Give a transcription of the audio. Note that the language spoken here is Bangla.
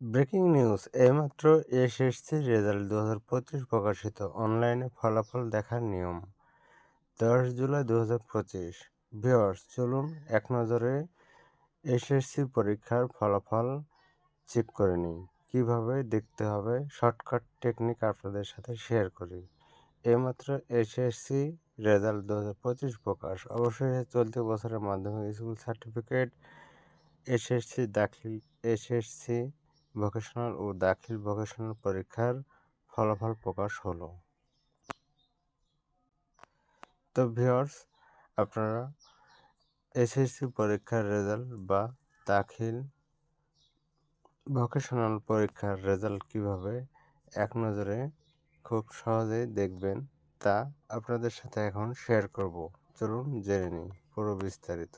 ব্রেকিং নিউজ, এইমাত্র এসএসসি রেজাল্ট দু হাজার পঁচিশ প্রকাশিত। অনলাইনে ফলাফল দেখার নিয়ম। দশ জুলাই দু হাজার পঁচিশ। ভিওর্স চলুন এক নজরে এসএসসি পরীক্ষার ফলাফল চেক করে নিই। কীভাবে দেখতে হবে? শর্টকাট টেকনিক আপনাদের সাথে শেয়ার করি। এইমাত্র এসএসসি রেজাল্ট দু হাজার পঁচিশ প্রকাশ। অবশ্যই চলতি বছরের মাধ্যমিক স্কুল সার্টিফিকেট, এসএসসি দাখিল, এসএসসি ভোকেশনাল ও দাখিল ভোকেশনাল পরীক্ষার ফলাফল প্রকাশ হলো। তো ভিওর্স আপনারা এসএসসি পরীক্ষার রেজাল্ট বা দাখিল ভোকেশনাল পরীক্ষার রেজাল্ট কীভাবে এক নজরে খুব সহজেই দেখবেন তা আপনাদের সাথে এখন শেয়ার করব। চলুন জেনে নিই পুরো বিস্তারিত।